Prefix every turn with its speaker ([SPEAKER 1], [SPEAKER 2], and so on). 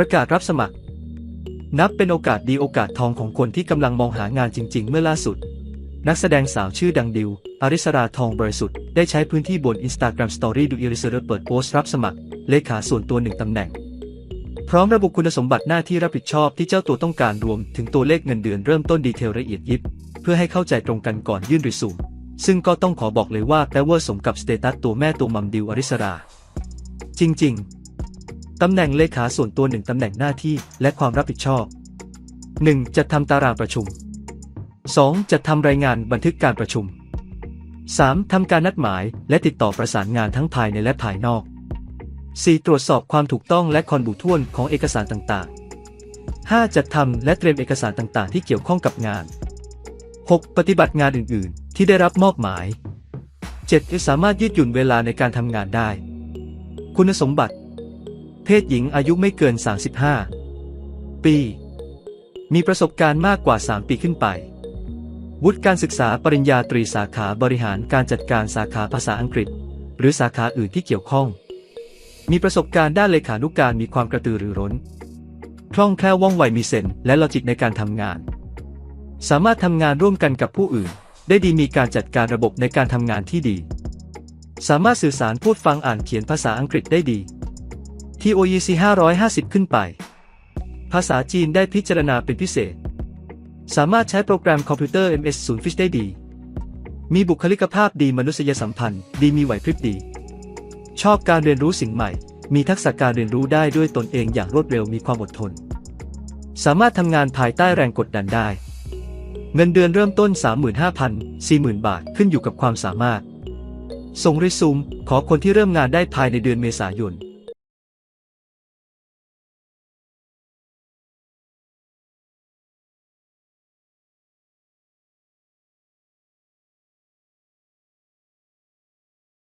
[SPEAKER 1] ประกาศรับสมัคร นับเป็นโอกาสดีโอกาสทองของคนที่กำลังมองหางานจริง ๆ เมื่อล่าสุด นักแสดงสาวชื่อดังดิว อริสราทองบริสุทธิ์ ได้ใช้พื้นที่บน Instagram Story ดูอิริสรเปิดโพสต์รับสมัคร เลขาส่วนตัวหนึ่งตำแหน่ง พร้อมระบุคุณสมบัติหน้าที่รับผิดชอบที่เจ้าตัวต้องการรวม ถึงตัวเลขเงินเดือนเริ่มต้นดีเทลละเอียดยิบ เพื่อให้เข้าใจตรงกันก่อนยื่นรีสูมซึ่งก็ต้องขอบอกเลยว่าแปลว่าสมกับสเตตัสตัวแม่ตัวมัมดิวอริสรา จริง ๆ ตำแหน่งเลขาส่วนตัวหนึ่งตำแหน่งหน้าที่และความรับผิดชอบ 1. จัดทำตารางประชุม 2. จัดทำรายงานบันทึกการประชุม 3. ทำการนัดหมายและติดต่อประสานงานทั้งภายในและภายนอก 4. ตรวจสอบความถูกต้องและคอนบุท่วนของเอกสารต่างๆ 5. จัดทำและเตรียมเอกสารต่างๆ ที่เกี่ยวข้องกับงาน 6. ปฏิบัติงานอื่น ๆ ที่ได้รับมอบหมาย 7. สามารถยืดหยุ่นเวลาในการทำงานได้ คุณสมบัติ เพศหญิงอายุไม่เกิน 35 ปี มีประสบการณ์มากกว่า 3 ปีขึ้นไป วุฒิการศึกษาปริญญาตรีสาขาบริหารการจัดการสาขาภาษาอังกฤษ หรือสาขาอื่นที่เกี่ยวข้อง มีประสบการณ์ด้านเลขานุกการมีความกระตือรือร้น คล่องแคล่วว่องไวมีเซนส์และลอจิกในการทำงาน สามารถทำงานร่วมกันกับผู้อื่น ได้ดีมีการจัดการระบบในการทำงานที่ดี สามารถสื่อสารพูดฟังอ่านเขียนภาษาอังกฤษได้ดี TOEIC 550 ขึ้นไป ภาษาจีนได้พิจารณาเป็นพิเศษ สามารถใช้โปรแกรมคอมพิวเตอร์ MS 0 Fish ได้ดี มีบุคลิกภาพดีมนุษยสัมพันธ์ ดีมีไหวพริบดี ชอบการเรียนรู้สิ่งใหม่ มีทักษะการเรียนรู้ได้ด้วยตนเองอย่างรวดเร็วมีความอดทน สามารถทำงานภายใต้แรงกดดันได้ เงินเดือนเริ่มต้น 35,000 40,000 บาทขึ้นอยู่กับความสามารถ ส่งรีซูมขอคนที่เริ่มงานได้ภายในเดือนเมษายน